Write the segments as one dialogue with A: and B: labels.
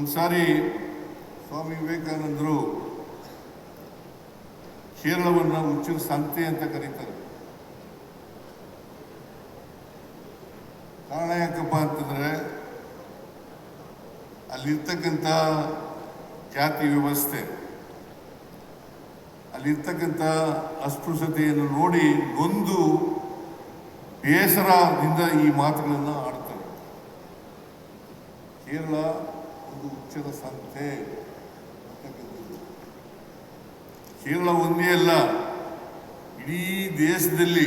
A: ಒಂದು ಸಾರಿ ಸ್ವಾಮಿ ವಿವೇಕಾನಂದರು ಕೇರಳವನ್ನು ಮುಚ್ಚಿದ ಸಂತೆ ಅಂತ ಕರೀತಾರೆ. ಕಾರಣ ಯಾಕಪ್ಪ ಅಂತಂದರೆ ಅಲ್ಲಿರ್ತಕ್ಕಂಥ ಜಾತಿ ವ್ಯವಸ್ಥೆ, ಅಲ್ಲಿರ್ತಕ್ಕಂಥ ಅಸ್ಪೃಶ್ಯತೆಯನ್ನು ನೋಡಿ ಒಂದು ಬೇಸರದಿಂದ ಈ ಮಾತುಗಳನ್ನು ಆಡ್ತಾರೆ ಒಂದು ಹುಚ್ಚರ ಸಂತೆ ಕೇರಳ ಒಂದೇ ಅಲ್ಲ, ಇಡೀ ದೇಶದಲ್ಲಿ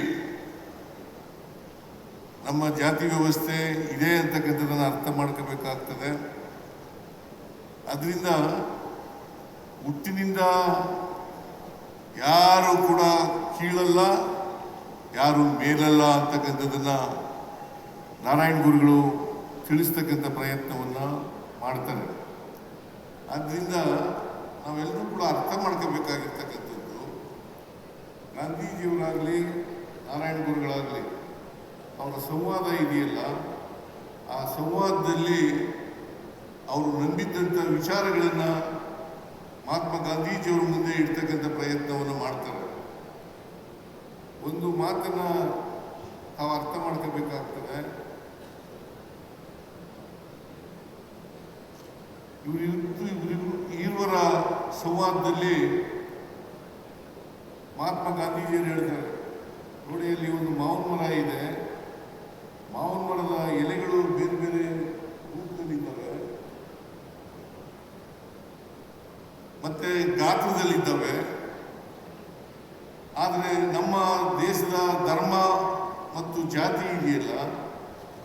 A: ನಮ್ಮ ಜಾತಿ ವ್ಯವಸ್ಥೆ ಇದೆ ಅಂತಕ್ಕಂಥದ್ದನ್ನು ಅರ್ಥ ಮಾಡ್ಕೋಬೇಕಾಗ್ತದೆ. ಅದರಿಂದ ಹುಟ್ಟಿನಿಂದ ಯಾರು ಕೂಡ ಕೀಳಲ್ಲ, ಯಾರು ಮೇಲಲ್ಲ ಅಂತಕ್ಕಂಥದ್ದನ್ನು ನಾರಾಯಣ ಗುರುಗಳು ತಿಳಿಸ್ತಕ್ಕಂಥ ಪ್ರಯತ್ನವನ್ನ ಮಾಡ್ತಾರೆ. ಆದ್ದರಿಂದ ನಾವೆಲ್ಲರೂ ಕೂಡ ಅರ್ಥ ಮಾಡ್ಕೋಬೇಕಾಗಿರ್ತಕ್ಕಂಥದ್ದು. ಗಾಂಧೀಜಿಯವರಾಗಲಿ, ನಾರಾಯಣ ಗುರುಗಳಾಗಲಿ, ಅವರ ಸಂವಾದ ಇದೆಯಲ್ಲ, ಆ ಸಂವಾದದಲ್ಲಿ ಅವರು ನಂಬಿದ್ದಂಥ ವಿಚಾರಗಳನ್ನು ಮಹಾತ್ಮ ಗಾಂಧೀಜಿಯವರ ಮುಂದೆ ಇಡ್ತಕ್ಕಂಥ ಪ್ರಯತ್ನವನ್ನು ಮಾಡ್ತಾರೆ. ಒಂದು ಮಾತನ್ನು ತಾವು ಅರ್ಥ ಮಾಡ್ಕೋಬೇಕಾಗ್ತದೆ. ಇವರು ಇವರು ಇರುವರ ಸಂವಾದದಲ್ಲಿ ಮಹಾತ್ಮ ಗಾಂಧೀಜಿಯವರು ಹೇಳ್ತಾರೆ, ನೋಡಿ ಅಲ್ಲಿ ಒಂದು ಮಾವಿನ ಮರ ಇದೆ. ಮಾವಿನ ಮರದ ಎಲೆಗಳು ಬೇರೆ ಬೇರೆ ರೂಪದಲ್ಲಿದ್ದಾವೆ. ಮತ್ತೆ ಗಾತ್ರದಲ್ಲಿದ್ದಾವೆ. ಆದರೆ ನಮ್ಮ ದೇಶದ ಧರ್ಮ ಮತ್ತು ಜಾತಿ ಇದೆಯಲ್ಲ,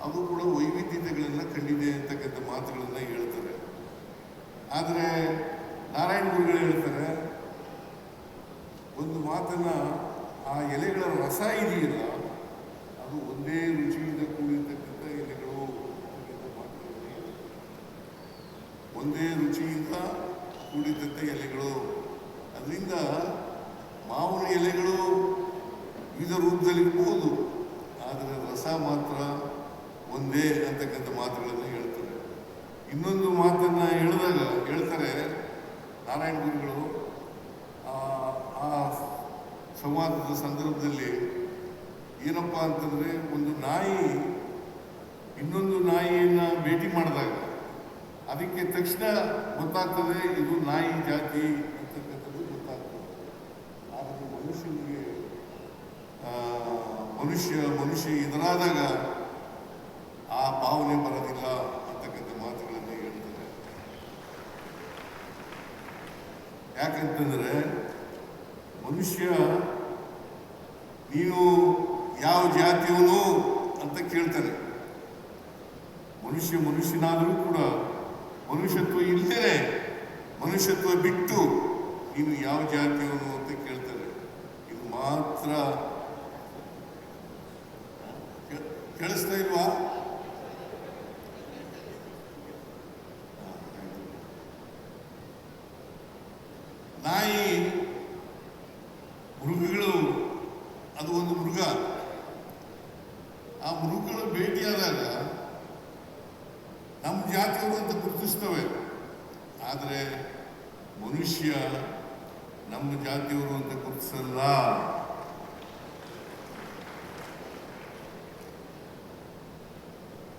A: ಅದು ಕೂಡ ವೈವಿಧ್ಯತೆಗಳನ್ನು ಕಂಡಿದೆ ಅಂತಕ್ಕಂಥ ಮಾತುಗಳನ್ನು ಹೇಳ್ತಾರೆ. ಆದರೆ ನಾರಾಯಣ ಗುರುಗಳು ಹೇಳ್ತಾರೆ, ಒಂದು ಮಾತನ್ನು ಆ ಎಲೆಗಳ ರಸ ಇದೆಯಲ್ಲ, ಅದು ಒಂದೇ ರುಚಿಯಿಂದ ಕೂಡಿರ್ತಕ್ಕಂಥ ಎಲೆಗಳು ಒಂದೇ ರುಚಿಯಿಂದ ಕೂಡಿದಂಥ ಎಲೆಗಳು. ಅದರಿಂದ ಮಾವಿನ ಎಲೆಗಳು ವಿವಿಧ ರೂಪದಲ್ಲಿರ್ಬೋದು ಆದರೆ ರಸ ಮಾತ್ರ ಒಂದೇ ಅಂತಕ್ಕಂಥ ಮಾತುಗಳನ್ನು ಹೇಳ್ತಾರೆ. ಇನ್ನೊಂದು ಮಾತನ್ನು ಹೇಳಿದಾಗ ಹೇಳ್ತಾರೆ ನಾರಾಯಣ ಗುರುಗಳು, ಆ- ಸಂವಾದದ ಸಂದರ್ಭದಲ್ಲಿ ಏನಪ್ಪ ಅಂತಂದರೆ ಒಂದು ನಾಯಿ, ಇನ್ನೊಂದು ನಾಯಿಯನ್ನು ಭೇಟಿ ಮಾಡಿದಾಗ ಅದಕ್ಕೆ ತಕ್ಷಣ ಗೊತ್ತಾಗ್ತದೆ ಇದು ನಾಯಿ ಜಾತಿ ಅಂತಕ್ಕಂಥದ್ದು ಗೊತ್ತಾಗ್ತದೆ. ಆದರೆ ಮನುಷ್ಯನಿಗೆ ಮನುಷ್ಯ ಮನುಷ್ಯ ಎದುರಾದಾಗ ಆ ಭಾವನೆ ಬರೋದಿಲ್ಲ ಅಂತಕ್ಕಂಥ ಮಾತುಗಳನ್ನು ಹೇಳ್ತಾರೆ ಯಾಕಂತಂದ್ರೆ ಮನುಷ್ಯ ನೀನು ಯಾವ ಜಾತಿಯವನು ಅಂತ ಕೇಳ್ತಾನೆ. ಮನುಷ್ಯ ಮನುಷ್ಯನಾದರೂ ಕೂಡ ಮನುಷ್ಯತ್ವ ಇಲ್ಲದೇ ಮನುಷ್ಯತ್ವ ಬಿಟ್ಟು ನೀನು ಯಾವ ಜಾತಿಯವನು ಅಂತ ಕೇಳ್ತಾರೆ ಇದು ಮಾತ್ರ. ಕೇಳಿಸ್ತಾ ಇಲ್ವಾ ನಾಯಿ ಮೃಗಗಳು ಅದು ಒಂದು ಮೃಗ. ಆ ಮೃಗಗಳು ಭೇಟಿಯಾದಾಗ ನಮ್ಮ ಜಾತಿಯವರು ಅಂತ ಗುರುತಿಸ್ತವೆ. ಆದರೆ ಮನುಷ್ಯ ನಮ್ಮ ಜಾತಿಯವರು ಅಂತ ಗುರುತಿಸಲ್ಲ.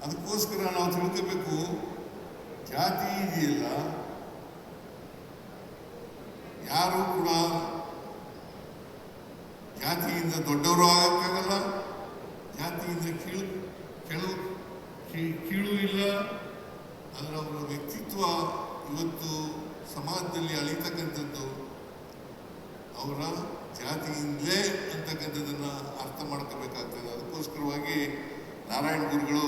A: ಅದಕ್ಕೋಸ್ಕರ ನಾವು ತಿಳ್ಕೋಬೇಕು, ಜಾತಿ ಇದೆಯಲ್ಲ, ಯಾರು ಕೂಡ ಜಾತಿಯಿಂದ ದೊಡ್ಡವರು ಆಗೋಕ್ಕಾಗಲ್ಲ, ಜಾತಿಯಿಂದ ಕೀಳು, ಕೆಳು ಕೀಳು ಇಲ್ಲ. ಅದರ ಅವರ ವ್ಯಕ್ತಿತ್ವ ಇವತ್ತು ಸಮಾಜದಲ್ಲಿ ಅಳಿತಕ್ಕಂಥದ್ದು. ಅವರ ಜಾತಿಯಿಂದಲೇ ಅಂತಕ್ಕಂಥದ್ದನ್ನು ಅರ್ಥ ಮಾಡ್ಕೋಬೇಕಾಗ್ತದೆ. ಅದಕ್ಕೋಸ್ಕರವಾಗಿ ನಾರಾಯಣ ಗುರುಗಳು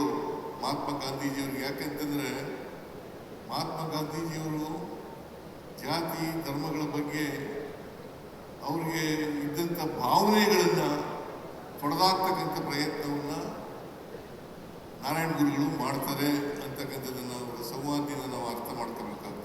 A: ಮಹಾತ್ಮ ಗಾಂಧೀಜಿಯವರು ಯಾಕೆಂತಂದರೆ ಮಹಾತ್ಮ ಗಾಂಧೀಜಿಯವರು ಜಾತಿ, ಧರ್ಮಗಳ ಬಗ್ಗೆ ಅವ್ರಿಗೆ ಇದ್ದಂಥ ಭಾವನೆಗಳನ್ನು ತೊಡೆದಾಕ್ತಕ್ಕಂಥ ಪ್ರಯತ್ನವನ್ನು ನಾರಾಯಣ ಗುರುಗಳು ಮಾಡ್ತಾರೆ ಅಂತಕ್ಕಂಥದ್ದನ್ನು ಅವರ ಸಂವಾದದಿಂದ ನಾವು ಅರ್ಥ ಮಾಡ್ಕೋಬೇಕಾಗ್ತದೆ